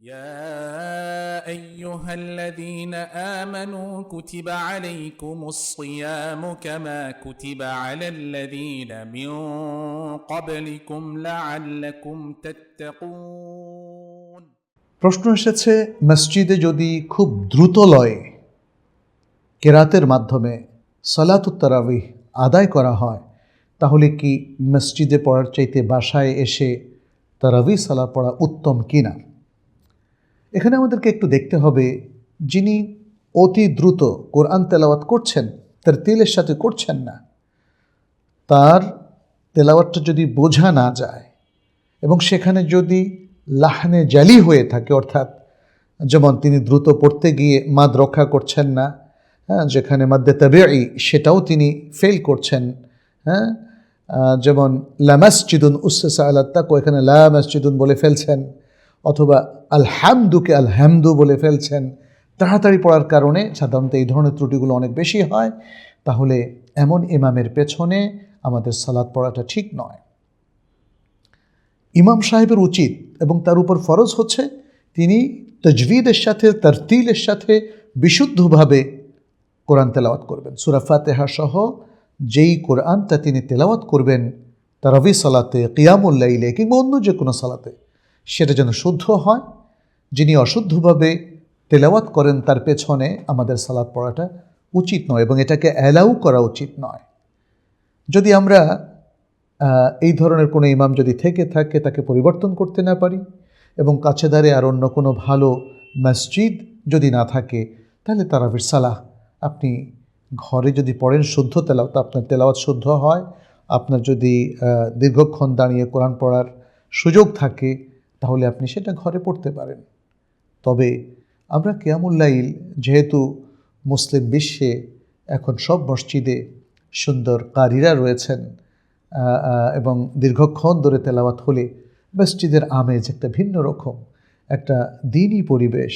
يا ايها الذين امنوا كتب عليكم الصيام كما كتب على الذين من قبلكم لعلكم تتقون প্রশ্ন এসেছে মসজিদে যদি খুব দ্রুত লয়ে কেরাতের মাধ্যমে সালাতুত্তারাবিহ আদায় করা হয় তাহলে কি মসজিদে পড়ার চাইতে বাসায় এসে তারাবি সালা পড়া উত্তম কিনা এখানে আমাদেরকে একটু দেখতে হবে যিনি অতি দ্রুত কোরআন তেলাওয়াত করছেন, তার তেলের সাথে করছেন না। তার তেলাওয়াতটা যদি বোঝা না যায় এবং সেখানে যদি লাহনে জালি হয়ে থাকে, অর্থাৎ যেমন তিনি দ্রুত পড়তে গিয়ে মাদ রক্ষা করছেন না হ্যাঁ যেখানে মাদ্দে তাবেই সেটাও তিনি ফেল করছেন হ্যাঁ যেমন লামাসজিদুন উসসা আল্লাহ তাকো এখানে লা মসজিদুন বলে ফেলছেন। অথবা আলহামদুকে আলহামদু বলে ফেলছেন, তাড়াতাড়ি পড়ার কারণে সাধারণত এই ধরনের ত্রুটিগুলো অনেক বেশি হয়। তাহলে এমন ইমামের পেছনে আমাদের সালাদ পড়াটা ঠিক নয়। ইমাম সাহেবের উচিত এবং তার উপর ফরজ হচ্ছে তিনি তজভিদের সাথে, তারতিলের সাথে বিশুদ্ধভাবে কোরআন তেলাওয়াত করবেন। সুরা ফাতেহা সহ যেই কোরআনটা তিনি তেলাওয়াত করবেন, তারাবি সালাতে কিয়ামুল্লাইলে কিংবা অন্য যে কোনো সালাতে সেটা যেন শুদ্ধ হয়। যিনি অশুদ্ধভাবে তেলাওয়াত করেন, তার পেছনে আমাদের সালাদ পড়াটা উচিত নয় এবং এটাকে অ্যালাউ করা উচিত নয়। যদি আমরা এই ধরনের কোনো ইমাম যদি থেকে থাকে, তাকে পরিবর্তন করতে না পারি এবং কাছে ধারে আর অন্য কোনো ভালো মসজিদ যদি না থাকে, তাহলে তারাবির সালাহ, আপনি ঘরে যদি পড়েন শুদ্ধ তেলাওয়াত আপনার তেলাওয়াত শুদ্ধ হয়। আপনার যদি দীর্ঘক্ষণ দাঁড়িয়ে কোরআন পড়ার সুযোগ থাকে তাহলে আপনি সেটা ঘরে পড়তে পারেন। তবে আমরা কেয়ামুল্লাইল যেহেতু মুসলিম বিশ্বে এখন সব মসজিদে সুন্দর কারিরা রয়েছেন এবং দীর্ঘক্ষণ ধরে তেলাওয়াত হলে মসজিদের আমেজ একটা ভিন্ন রকম, একটা দিনই পরিবেশ।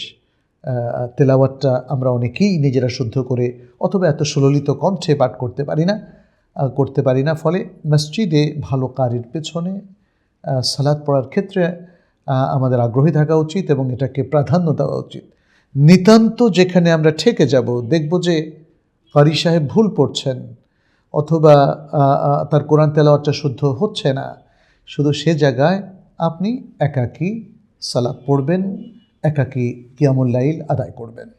তেলাওয়াতটা আমরা অনেকেই নিজেরা শুদ্ধ করে অথবা এত সুললিত কণ্ঠে পাঠ করতে পারি না করতে পারি না। ফলে মসজিদে ভালো কারির পেছনে সালাদ পড়ার ক্ষেত্রে আমাদের আগ্রহী থাকা উচিত এবং এটাকে প্রাধান্য দেওয়া উচিত। নিতান্ত যেখানে আমরা ঠেকে যাব, দেখব যে কারি সাহেব ভুল পড়ছেন অথবা তার কোরআন তেলাওয়াতটা শুদ্ধ হচ্ছে না। শুধু সে জায়গায় আপনি একাকী সালাদ পড়বেন, একাকী কিয়ামুল্লাইল আদায় করবেন।